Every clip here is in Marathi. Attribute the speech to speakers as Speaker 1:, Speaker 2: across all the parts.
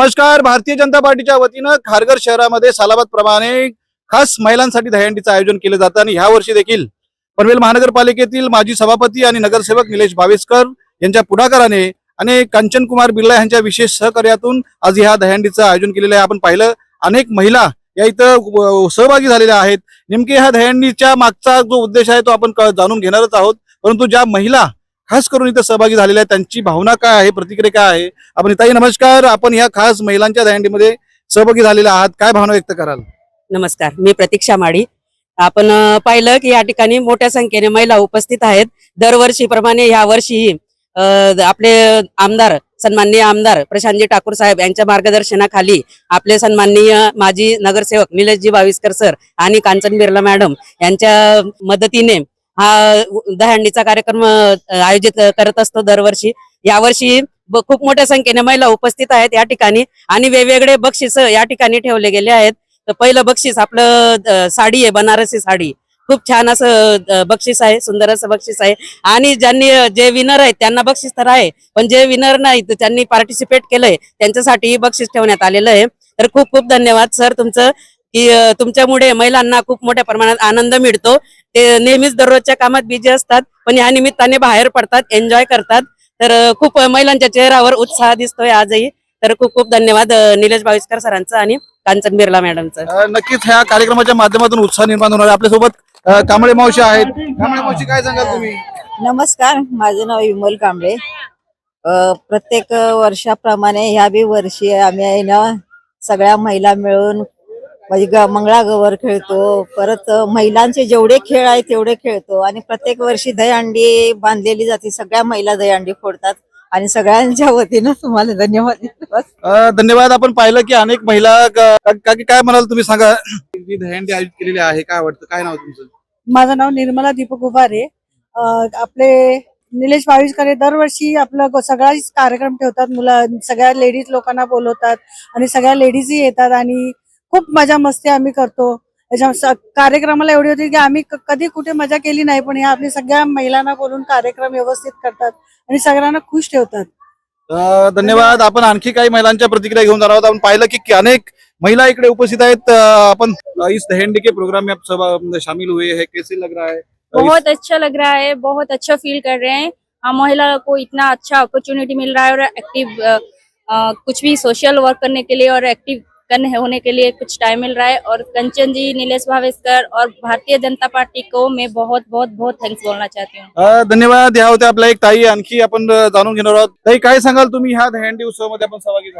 Speaker 1: नमस्कार भारतीय जनता पार्टीच्या वतीनं खारघर शहरामध्ये सालाबाद प्रमाणे खास महिलांसाठी दहीहंडीचं आयोजन केलं जातं आणि ह्या वर्षी देखील पनवेल महानगरपालिकेतील माजी सभापती आणि नगरसेवक निलेश भावेसकर यांच्या पुढाकाराने आणि कांचन कुमार बिर्ला यांच्या विशेष सहकार्यातून आज ह्या दहीहंडीचं आयोजन केलेलं आहे. आपण पाहिलं अनेक महिला या इथं सहभागी झालेल्या आहेत. नेमके ह्या दहीहंडीच्या मागचा जो उद्देश आहे तो आपण जाणून घेणारच आहोत. परंतु ज्या महिला खास करून इथं सहभागी झालेल्या आहेत. त्यांची भावना काय आहे? प्रतिक्रिया काय आहे? आपण ताई नमस्कार. आपण या खास महिलांच्या दहंडीमध्ये सहभागी झालेल्या आहात. काय भावना व्यक्त कराल?
Speaker 2: नमस्कार. मी प्रतीक्षा माडी. आपण पाहिलं की या ठिकाणी मोठ्या संख्येने महिला उपस्थित आहेत. दरवर्षीप्रमाणे या वर्षीही आपले आमदार सन्माननीय आमदार प्रशांतजी ठाकूर साहेब यांच्या मार्गदर्शनाखाली आपले सन्माननीय माजी नगरसेवक निलेशजी बाविस्कर सर आणि कांचन बिर्ला मॅडम यांच्या मदतीने हा दहंडीचा कार्यक्रम आयोजित करत असतो दरवर्षी. यावर्षी खूप मोठ्या संख्येने महिला उपस्थित आहेत या ठिकाणी आणि वेगवेगळे बक्षीस या ठिकाणी ठेवले गेले आहेत. तर पहिलं बक्षीस आपलं साडी आहे बनारसी साडी. खूप छान असं बक्षीस आहे सुंदर असं बक्षीस आहे. आणि ज्यांनी जे विनर आहेत त्यांना बक्षीस तर आहे पण जे विनर नाहीत त्यांनी पार्टिसिपेट केलंय. त्यांच्यासाठी बक्षीस ठेवण्यात आलेलं आहे. तर खूप खूप धन्यवाद सर तुमचं. की तुमच्यामुळे महिलांना खूप मोठ्या प्रमाणात आनंद मिळतो. ते नेहमीच दररोजच्या कामात बिझी असतात पण या निमित्ताने बाहेर पडतात एन्जॉय करतात. तर खूप महिलांच्या चेहऱ्यावर उत्साह दिसतोय आजही. तर खूप खूप धन्यवाद निलेश भाविस्कर सरांचं आणि कांचन बिर्ला मॅडमचं.
Speaker 1: नक्कीच ह्या कार्यक्रमाच्या माध्यमातून उत्साह निर्माण होणार आहे. आपल्यासोबत कांबळे मावशी आहेत. कांबळे मावशी काय सांगाल तुम्ही?
Speaker 3: नमस्कार माझं नाव विमल कांबळे. प्रत्येक वर्षाप्रमाणे ह्या बी वर्षी आम्ही सगळ्या महिला मिळून म्हणजे ग- मंगळागौर खेळतो परत महिलांचे जेवढे खेळ आहेत तेवढे खेळतो. आणि प्रत्येक वर्षी दहीहंडी बांधलेली जाते सगळ्या महिला दहीहंडी फोडतात. आणि सगळ्यांच्या वतीनं तुम्हाला धन्यवाद.
Speaker 1: धन्यवाद. आपण पाहिलं की अनेक महिला क- का- काकी काय म्हणाल तुम्ही? सांगा. दहीहंडी आयोजित केलेली आहे. काय वाटतं? काय नाव तुमचं?
Speaker 4: माझं नाव निर्मला दीपक उभारे. आपले निलेश भाविस्कर दरवर्षी आपलं सगळाच कार्यक्रम ठेवतात. मुला सगळ्या लेडीज लोकांना बोलवतात आणि सगळ्या लेडीजही येतात आणि खूप मजा मस्ती आम्ही करतो. त्याच्या स- कार्यक्रमाला एवढी होती की आम्ही कधी कुठे मजा केली नाही पण या आपली सगळ्या महिलांना बोलून कार्यक्रम व्यवस्थित करतात आणि सगळ्यांना खुश ठेवतात.
Speaker 1: धन्यवाद. आपण आणखी काही महिलांच्या प्रतिक्रिया घेऊन जाणार आहोत. आपण पाहिलं की अनेक महिला इकडे उपस्थित आहेत. आपण इस दहीहंडी के प्रोग्राम में आप शामिल हुए हैं. कैसे लग रहा है?
Speaker 5: बहुत अच्छा लग रहा है. बहुत अच्छा फील कर रहे हैं. हम महिला को इतना अच्छा अपॉर्चुनिटी मिल रहा है और एक्टिव कुछ भी सोशल वर्क करने के लिए और एक्टिव करने होने के लिए कुछ टाइम मिल रहा है और कंचन जी नीलेश भावेस्कर और भारतीय जनता पार्टी को मैं बहुत बहुत बहुत थैंक्स बोलना चाहती हूँ।
Speaker 1: धन्यवाद ह्या होत्या आपल्या एक ताई आणखी आपण जाणून घेणार आहोत. ताई काय सांगाल तुम्ही ह्या उत्सवामध्ये आपण सहभागी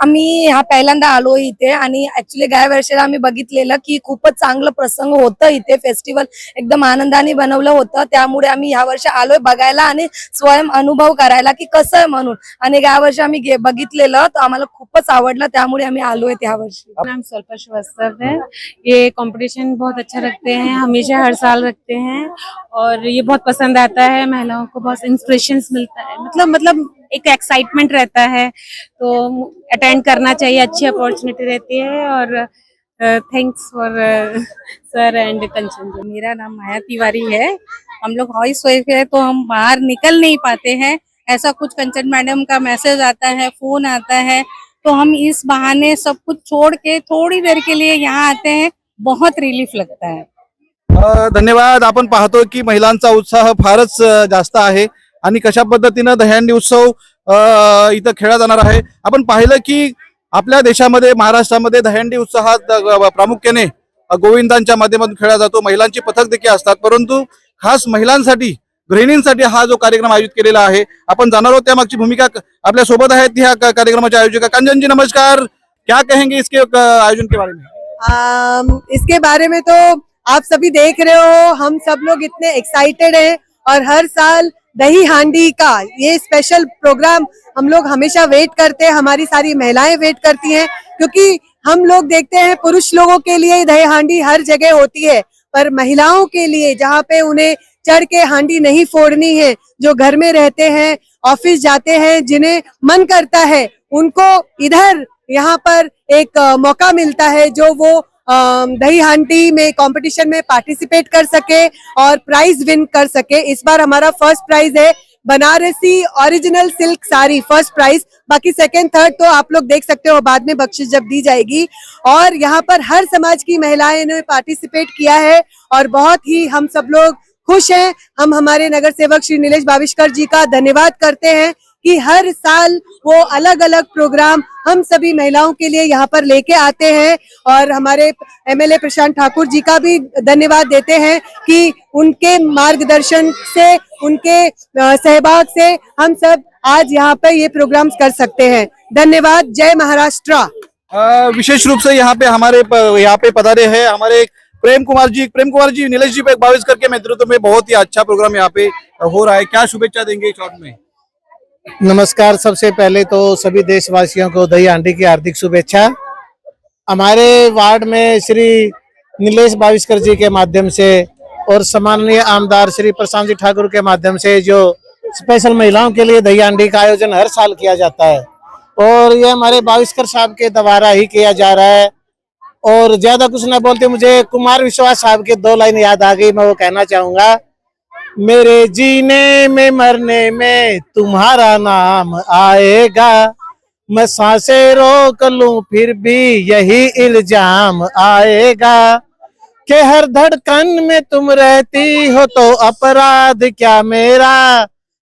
Speaker 6: आम्ही हा पहिल्यांदा आलो इथे आणि ऍक्च्युली गेल्या वर्षीला आम्ही बघितलेलं की खूपच चांगलं प्रसंग होतं इथे फेस्टिवल एकदम आनंदाने बनवलं होतं. त्यामुळे आम्ही ह्या वर्षी आलोय बघायला आणि स्वयं अनुभव करायला की कसं आहे म्हणून. आणि या वर्षी आम्ही गे- बघितलेलं तर आम्हाला खूपच आवडलं. त्यामुळे आम्ही आलोय त्या वर्षी।
Speaker 7: नाम स्वल्प श्रीवास्तव है। ये कंपटीशन बहुत अच्छा रखते हैं हमेशा हर साल रखते हैं और ये बहुत पसंद आता है महिलाओं को बहुत इंस्पिरेशन मिलता है। मतलब मतलब एक एक्साइटमेंट रहता है तो अटेंड करना चाहिए अच्छी अपॉर्चुनिटी रहती है और thanks for sir and Kanchan ji
Speaker 6: मेरा नाम माया तिवारी है। हम लोग हाउस वाइफ है तो हम बाहर निकल नहीं पाते हैं। ऐसा कुछ कंचन मैडम का मैसेज आता है फ़ोन आता है तो हम इस बहाने सब कुछ छोड़ के थोड़ी देर के लिए यहाँ आते हैं। बहुत रिलीफ लगता है।
Speaker 1: धन्यवाद। आपण पाहतो की महिलांचा उत्साह फारच जास्त आहे आणि कशा पद्धतीनं दहीहंडी उत्सव इथं खेळला जाणार आहे? आपण पाहिलं की आपल्या देशामध्ये महाराष्ट्रामध्ये दहीहंडी उत्साहात प्रामुख्याने गोविंदांच्या माध्यमातून खेळला जातो. महिलांची पथक देखील असतात. परंतु खास महिलांसाठी गृहिणींसाठी हा जो कार्यक्रम आयोजित केलेला आहे, आपण जाणार आहोत भूमिका क- आपल्या सोबत आहेत ह्या क- कार्यक्रमाच्या कंचन जी नमस्कार. क्या कहेंगे इसके आयोजन के बारे में?
Speaker 4: इसके बारे में तो आप सभी देख रहे हो, हम सब लोग इतने एक्साइटेड हैं और हर साल दही हांडी का ये स्पेशल प्रोग्राम हम लोग हमेशा वेट करते हैं, हमारी सारी महिलाएँ वेट करती हैं, क्योंकि हम लोग देखते हैं पुरुष लोगों के लिए दही हांडी हर जगह होती है। पर महिलाओं के लिए, जहाँ पे उन्हें चढ़ के हांडी नहीं फोड़नी है, जो घर में रहते हैं, ऑफ़िस जाते हैं, जिन्हें मन करता है, उनको इधर यहाँ पर एक मौका मिलता है जो वो दही हांडी में कंपटीशन में पार्टिसिपेट कर सके और प्राइज विन कर सके। इस बार हमारा फ़र्स्ट प्राइज है Banarasi original silk sari first price बाकी सेकंड थर्ड तो आप लोग देख सकते हो, बाद में बख्शिश जब दी जाएगी। और यहाँ पर हर समाज की महिलाएँ ने पार्टिसिपेट किया है और बहुत ही हम सब लोग खुश हैं। हम हमारे नगर सेवक श्री नीलेष बाविष्कर जी का धन्यवाद करते हैं। कि हर साल वो अलग अलग प्रोग्राम हम सभी महिलाओं के लिए यहाँ पर लेके आते हैं और हमारे एमएलए प्रशांत ठाकुर जी का भी धन्यवाद देते हैं कि उनके मार्गदर्शन से, उनके सहभाग से हम सब आज यहाँ पे ये प्रोग्राम्स कर सकते हैं। धन्यवाद। जय महाराष्ट्र।
Speaker 1: विशेष रूप से यहाँ पे हमारे यहाँ पे पधारे हैं हमारे प्रेम कुमार जी। प्रेम कुमार जी, नीलेश जी पे बाविस्कर के नेतृत्व में बहुत ही अच्छा प्रोग्राम यहाँ पे हो रहा है। क्या शुभेच्छा देंगे शॉर्ट में?
Speaker 8: नमस्कार सबसे पहले तो सभी देशवासियों को दही हांडी की हार्दिक शुभेच्छा। हमारे वार्ड में श्री नीलेश बाविस्कर जी के माध्यम से और सम्माननीय आमदार श्री प्रशांत जी ठाकुर के माध्यम से जो स्पेशल महिलाओं के लिए दही हांडी का आयोजन हर साल किया जाता है और ये हमारे बाविस्कर साहब के द्वारा ही किया जा रहा है। और ज़्यादा कुछ न बोलते मुझे कुमार विश्वास साहब के दो लाइन याद आ गई, मैं वो कहना चाहूँगा। मेरे जीने में, मरने में तुम्हारा नाम आएगा। मैं साँसें रोक लूँ, फिर भी यही इल्ज़ाम आएगा कि हर धड़कन में तुम रहती हो तो अपराध क्या मेरा?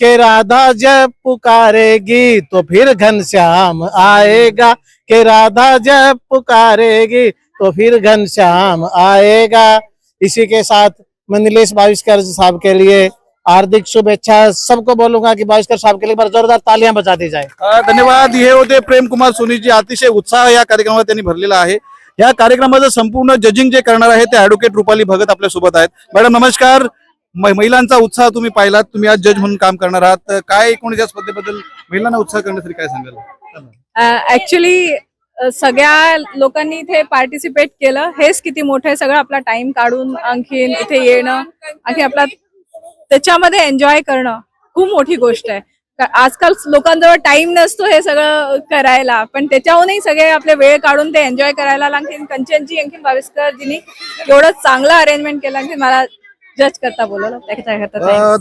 Speaker 8: के राधा जब पुकारेगी तो फिर घनश्याम आएगा। के राधा जब पुकारेगी तो फिर घनश्याम आएगा। इसी के साथ मैं नीलेश बाविस्कर साहब के लिए हार्दिक शुभेच्छा। सबको बोलूंगा कि बाविस्कर साहब के लिए एक बार जोरदार तालियां बजा दी जाए।
Speaker 1: धन्यवाद। हे होते प्रेम कुमार सोनीजी अतिशय उत्साह या कार्यक्रमात त्यांनी भरलेला आहे. या कार्यक्रमाचं संपूर्ण जजिंग जे करणार आहे ते ऍडव्होकेट रुपाली भगत आपल्यासोबत आहेत. मॅडम नमस्कार. महिलांचा उत्साह तुम्ही पाहिलात. तुम्ही आज जज म्हणून काम करणार आहात. काय एकूण या स्पर्धेबद्दल महिलांना उत्साह करण्यासाठी काय सांगाल?
Speaker 5: ऍक्च्युली सगळ्या लोकांनी इथे पार्टिसिपेट केलं. हेच किती मोठं आहे सगळं आपला टाइम काढून आणखीन इथे येणं आणखी आपला त्याच्यामध्ये एन्जॉय करणं खूप मोठी गोष्ट आहे. आजकाल लोकांजवळ टाइम नसतो हे सगळं करायला पण त्याच्याहूनही सगळे आपले वेळ काढून ते एन्जॉय करायला आणखीन कंचनजी आणखीन बाविस्करजींनी एवढं चांगलं अरेंजमेंट केलं. आणखी मला जज करता बोलवलं.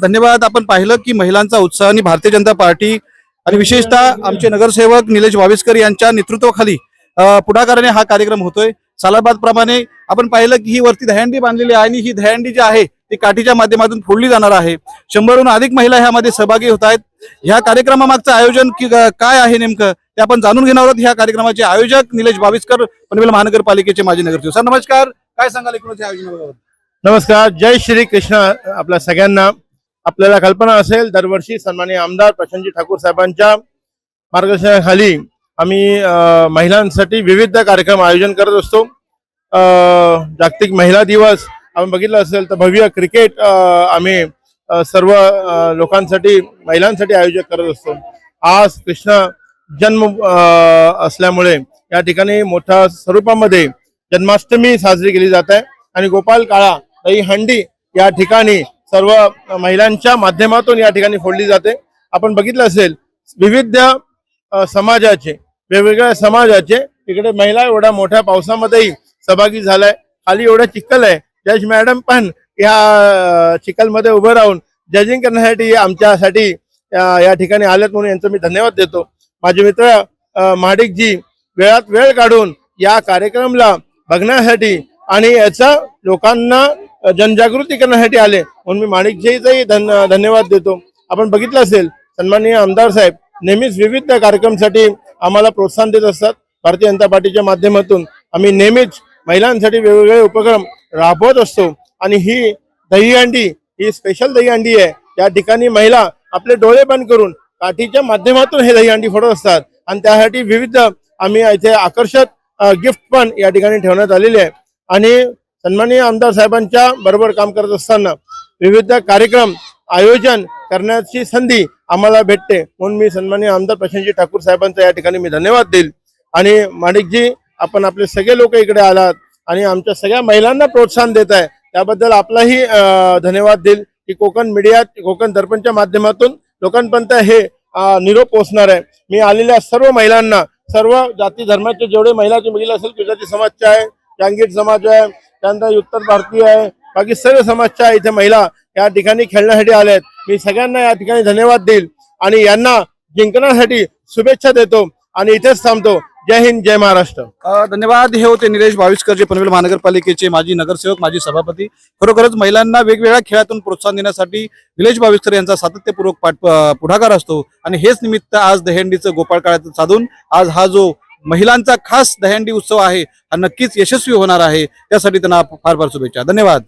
Speaker 1: धन्यवाद. आपण पाहिलं की महिलांचा उत्साह आणि भारतीय जनता पार्टी आणि विशेषतः आमचे नगरसेवक निलेश वावेस्कर यांच्या नेतृत्वाखाली पुढाकाराने हा कार्यक्रम होतोय. सालाबाद प्रमाणे आपण पाहिलं की ही वरती दहंडी बांधलेली आहे आणि ही दहंडी जी आहे ती काठीच्या माध्यमातून फोडली जाणार आहे. शंभरहून अधिक महिला ह्यामध्ये सहभागी होत आहेत. ह्या कार्यक्रमामागचं आयोजन काय आहे नेमकं ते आपण जाणून घेणार आहोत. ह्या कार्यक्रमाचे आयोजक निलेश बाविस्कर पनवेल महानगरपालिकेचे माजी नगरसेवक. सर नमस्कार. काय सांगाल एकूणच आयोजनाबाबत?
Speaker 9: नमस्कार. जय श्री कृष्ण. आपल्या सगळ्यांना आपल्याला कल्पना असेल दरवर्षी सन्मान्य आमदार प्रशांतजी ठाकूर साहेबांच्या मार्गदर्शनाखाली आम्ही महिलांसाठी विविध कार्यक्रम आयोजन करत असतो. जागतिक महिला दिवस आपण बघितलं असेल तर भव्य क्रिकेट आम्ही सर्व लोकांसाठी महिलांसाठी आयोजन करत असतो. आज कृष्ण जन्म असल्यामुळे या ठिकाणी मोठ्या स्वरूपामध्ये जन्माष्टमी साजरी केली जात आहे. आणि गोपाल काळा दही हंडी या ठिकाणी सर्व महिलांच्या माध्यमातून या ठिकाणी फोडली जाते. आपण बघितलं असेल विविध समाजाचे वेगवेगळ्या समाजाचे इकडे महिला एवढ्या मोठ्या पावसामध्येही सहभागी झालाय. खाली एवढं चिखल आहे. जज मॅडम पण या चिखलमध्ये उभं राहून जजिंग करण्यासाठी आमच्यासाठी या ठिकाणी आलेत म्हणून यांचं मी धन्यवाद देतो. माझे मित्र अ, महाडिकजी वेळात वेळ काढून या कार्यक्रमाला बघण्यासाठी आणि याचा लोकांना जनजागृती करण्यासाठी आले म्हणून मी माणिकजीचाही धन धन्यवाद देतो. आपण बघितलं असेल सन्माननीय आमदार साहेब नेहमीच विविध कार्यक्रमासाठी आम्हाला प्रोत्साहन देत असतात. भारतीय जनता पार्टीच्या माध्यमातून आम्ही नेहमीच महिलांसाठी वेगवेगळे उपक्रम राबवत असतो. आणि ही दहीहंडी ही स्पेशल दहीहंडी आहे. या ठिकाणी महिला आपले डोळे बंद करून काठीच्या माध्यमातून हे दहीहंडी फोडत असतात. आणि त्यासाठी विविध आम्ही इथे आकर्षक गिफ्ट पण या ठिकाणी ठेवण्यात आलेले आहे. आणि सन्माननीय आमदार साहेबांच्या बरोबर काम करत असताना विविध कार्यक्रम आयोजन करण्याची संधी आम्हाला भेटते. म्हणून मी सन्माननीय आमदार प्रशांतजी ठाकूर साहेबांचा या ठिकाणी मी धन्यवाद देईल. आणि माणिकजी आपण आपले सगळे लोक इकडे आलात आणि आमच्या सगळ्या महिलांना प्रोत्साहन देत आहे. त्याबद्दल आपलाही धन्यवाद देईल की कोकण मीडिया कोकण दर्पणच्या माध्यमातून लोकांपर्यंत हे निरोप पोहोचणार आहे. मी आलेल्या सर्व महिलांना सर्व जाती धर्माचे जेवढे महिला तुम्ही असेल गुजराती समाजचे आहे जांगीर समाज आहे त्यानंतर उत्तर भारतीय आहे बाकी सर्व समाजच्या इथे महिला या ठिकाणी खेळण्यासाठी आल्या आहेत मी सगळ्यांना या ठिकाणी धन्यवाद देईल आणि यांना जिंकण्यासाठी शुभेच्छा देतो आणि इथेच थांबतो. जय हिंद जय महाराष्ट्र.
Speaker 1: धन्यवाद. हे होते निलेश भाविस्कर जे पनवेल महानगरपालिकेचे माजी नगरसेवक माजी सभापती. खरोखरच महिलांना वेगवेगळ्या खेळातून प्रोत्साहन देण्यासाठी निलेश भाविस्कर यांचा सातत्यपूर्वक पाठ पुढाकार असतो. आणि हेच निमित्त आज दहंडीचं गोपाळ काळात साधून आज हा जो महिलांचा खास दहंडी उत्सव आहे हा नक्कीच यशस्वी होणार आहे. त्यासाठी त्यांना फार फार शुभेच्छा. धन्यवाद.